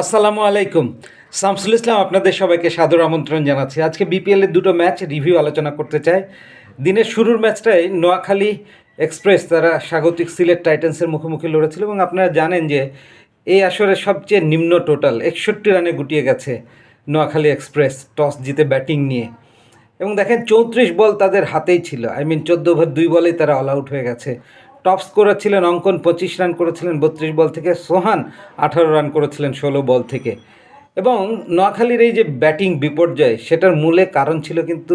আসসালামু আলাইকুম। শামসুল ইসলাম, আপনাদের সবাইকে সাদর আমন্ত্রণ জানাচ্ছি। আজকে বিপিএলের দুটো ম্যাচ রিভিউ আলোচনা করতে চাই। দিনের শুরুর ম্যাচটায় নোয়াখালী এক্সপ্রেস তারা স্বাগতিক সিলেট টাইটান্সের মুখোমুখি লড়েছিল এবং আপনারা জানেন যে এই আসরে সবচেয়ে নিম্ন টোটাল একষট্টি রানে গুটিয়ে গেছে নোয়াখালী এক্সপ্রেস টস জিতে ব্যাটিং নিয়ে। এবং দেখেন চৌত্রিশ বল তাদের হাতেই ছিল। আই মিন চোদ্দ ওভার দুই বলেই তারা অল আউট হয়ে গেছে। টপ স্কোরার ছিলেন অঙ্কন, পঁচিশ রান করেছিলেন বত্রিশ বল থেকে। সোহান, আঠারো রান করেছিলেন ষোলো বল থেকে। এবং নোয়াখালীর এই যে ব্যাটিং বিপর্যয়, সেটার মূলে কারণ ছিল কিন্তু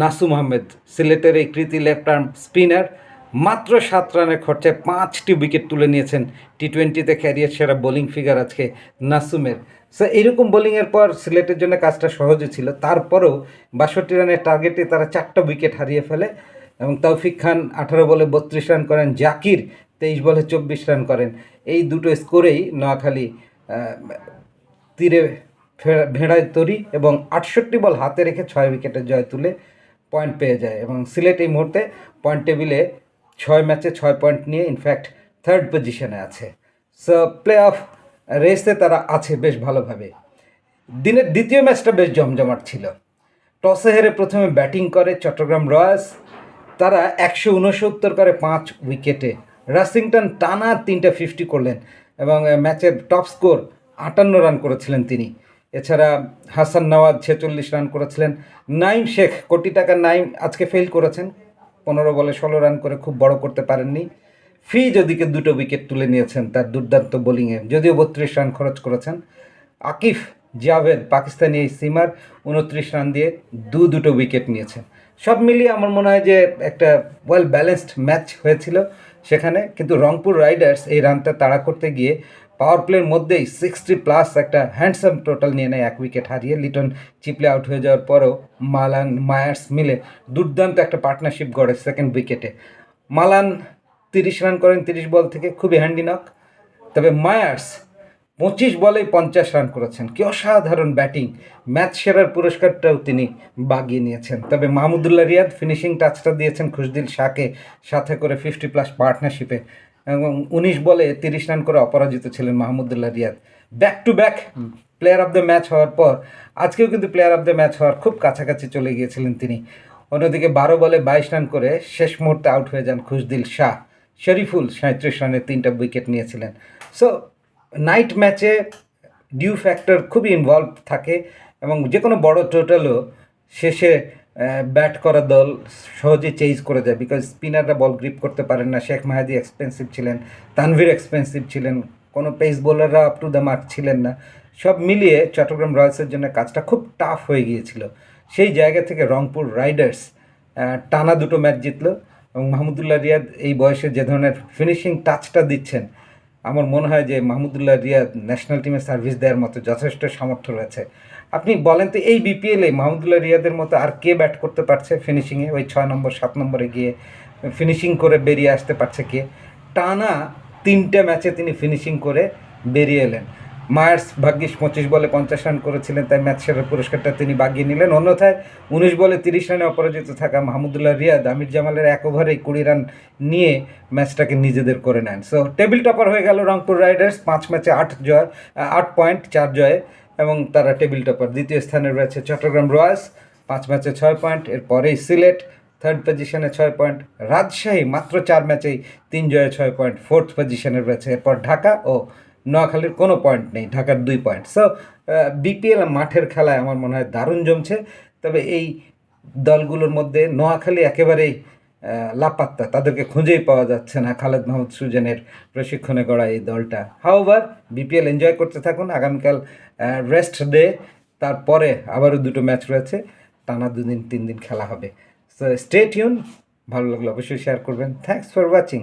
নাসুম আহমেদ সিলেটের এই কৃতি লেফট আর্ম স্পিনার মাত্র সাত রানের খরচায় পাঁচটি উইকেট তুলে নিয়েছেন টি টোয়েন্টিতে ক্যারিয়ার সেরা বোলিং ফিগার আজকে নাসুমের। সো এইরকম বোলিংয়ের পর সিলেটের জন্য কাজটা সহজই ছিল। তারপরেও বাষট্টি রানের টার্গেটে তারা চারটা উইকেট হারিয়ে ফেলে। এবং তৌফিক খান আঠারো বলে বত্রিশ রান করেন, জাকির তেইশ বলে চব্বিশ রান করেন। এই দুটো স্কোরেই নোয়াখালী তীরে ভেড়ায় তরি এবং আটষট্টি বল হাতে রেখে ছয় উইকেটে জয় তুলে পয়েন্ট পেয়ে যায় এবং সিলেট এই মুহূর্তে পয়েন্ট টেবিলে ছয় ম্যাচে ছয় পয়েন্ট নিয়ে ইনফ্যাক্ট থার্ড পজিশনে আছে। সো প্লে অফ রেসে তারা আছে বেশ ভালোভাবে। দিনের দ্বিতীয় ম্যাচটা বেশ জমজমাট ছিল। টসে হেরে প্রথমে ব্যাটিং করে চট্টগ্রাম রয়্যালস তারা একশো উনসত্তর করে পাঁচ উইকেটে। রাসিংটন টানা তিনটা ফিফটি করলেন এবং ম্যাচের টপ স্কোর আটান্ন রান করেছিলেন তিনি। এছাড়া হাসান নওয়াজ ছেচল্লিশ রান করেছিলেন। নাইম শেখ কোটি টাকার নাইম আজকে ফেল করেছেন। পনেরো বলে ষোলো রান করে খুব বড় করতে পারেননি। ফিজ ওদিকে দুটো উইকেট তুলে নিয়েছেন তার দুর্দান্ত বোলিংয়ে যদিও বত্রিশ রান খরচ করেছেন। আকিফ জাভেদ, পাকিস্তানি এই সিমার উনত্রিশ রান দিয়ে দু দুটো উইকেট নিয়েছেন। সব মিলিয়ে আমার মনে হয় যে একটা ওয়েল ব্যালেন্সড ম্যাচ হয়েছিল সেখানে। কিন্তু রংপুর রাইডার্স এই রানটা তাড়া করতে গিয়ে পাওয়ার প্লের মধ্যেই সিক্সটি প্লাস একটা হ্যান্ডসাম টোটাল নিয়ে নেয়, এক উইকেট হারিয়ে লিটন চিপলে আউট হয়ে যাওয়ার পরেও মালান মায়ার্স মিলে দুর্দান্ত একটা পার্টনারশিপ গড়ে সেকেন্ড উইকেটে মালান তিরিশ রান করেন, তিরিশ বল থেকে, খুবই হ্যান্ডি নক তবে মায়ার্স পঁচিশ বলে পঞ্চাশ রান করেছেন। কি অসাধারণ ব্যাটিং। ম্যাচ সেরার পুরস্কারটাও তিনি বাগিয়ে নিয়েছেন। তবে মাহমুদুল্লাহ রিয়াদ ফিনিশিং টাচটা দিয়েছেন খুশদিল শাহকে, সাথে করে ফিফটি প্লাস পার্টনারশিপে। এবং উনিশ বলে তিরিশ রান করে অপরাজিত ছিলেন Mahmudullah Riyad. Back to back player of the match হওয়ার পর, আজকেও কিন্তু প্লেয়ার অফ দ্য ম্যাচ হওয়ার খুব কাছাকাছি চলে গিয়েছিলেন তিনি। অন্যদিকে বারো বলে বাইশ রান করে শেষ মুহূর্তে আউট হয়ে যান খুশদিল শাহ। শরীফুল সাঁত্রিশ রানে তিনটা উইকেট নিয়েছিলেন। সো নাইট ম্যাচে ডিউ ফ্যাক্টর খুবই ইনভলভ থাকে এবং যে কোনো বড় টোটালও শেষে ব্যাট করা দল সহজে চেঞ্জ করে যায় বিকজ স্পিনাররা বল গ্রিপ করতে পারেন না। শেখ মাহাদি এক্সপেন্সিভ ছিলেন, তানভীর এক্সপেন্সিভ ছিলেন, কোনো পেস বোলাররা আপ টু দ্য মার্ক ছিলেন না। সব মিলিয়ে চট্টগ্রাম রয়্যালসের জন্য কাজটা খুব টাফ হয়ে গিয়েছিল। সেই জায়গা থেকে রংপুর রাইডার্স টানা দুটো ম্যাচ জিতলো এবং মাহমুদুল্লাহ রিয়াদ এই বয়সে যে ধরনের ফিনিশিং টাচটা দিচ্ছেন আমার মনে হয় যে মাহমুদুল্লাহ রিয়াদ ন্যাশনাল টিমে সার্ভিস দেওয়ার মতো যথেষ্ট সামর্থ্য রয়েছে। আপনি বলেন তো, এই বিপিএলে মাহমুদুল্লাহ রিয়াদের মতো আর কে ব্যাট করতে পারছে ফিনিশিংয়ে ওই ছয় নম্বর, সাত নম্বরে গিয়ে ফিনিশিং করে বেরিয়ে আসতে পারছে কে? টানা তিনটে ম্যাচে তিনি ফিনিশিং করে বেরিয়ে এলেন। মায়ার্স ভাগ্যিস পঁচিশ বলে পঞ্চাশ রান করেছিলেন, তাই ম্যাচ সেরার পুরস্কারটা তিনি বাগিয়ে নিলেন। অন্যথায় উনিশ বলে তিরিশ রানে অপরাজিত থাকা মাহমুদুল্লাহ রিয়াদ আমির জামালের এক ওভারেই কুড়ি রান নিয়ে ম্যাচটাকে নিজেদের করে নেন। সো টেবিল টপার হয়ে গেল রংপুর রাইডার্স, পাঁচ ম্যাচে আট জয় আট পয়েন্ট চার জয়ে, এবং তারা টেবিল টপার দ্বিতীয় স্থানে রয়েছে চট্টগ্রাম রয়্যালস, পাঁচ ম্যাচে ছয় পয়েন্ট এরপরেই সিলেট থার্ড পজিশনে ছয় পয়েন্ট রাজশাহী, মাত্র চার ম্যাচেই তিন জয়ে ছয় পয়েন্ট ফোর্থ পজিশনে রয়েছে। এরপর ঢাকা ও নোয়াখালীর কোনো পয়েন্ট নেই, ঢাকার দুই পয়েন্ট সো বিপিএল মাঠের খেলায় আমার মনে হয় দারুণ জমছে। তবে এই দলগুলোর মধ্যে নোয়াখালী একেবারেই লাপাত্তা। তাদেরকে খুঁজেই পাওয়া যাচ্ছে না খালেদ মাহমুদ সুজনের প্রশিক্ষণে গড়া এই দলটা। হাওবার বিপিএল এনজয় করতে থাকুন। আগামীকাল রেস্ট ডে তারপরে আবারও দুটো ম্যাচ রয়েছে। টানা দুদিন, তিন দিন খেলা হবে। সো স্টে টিউন ভালো লাগল অবশ্যই শেয়ার করবেন। Thanks for watching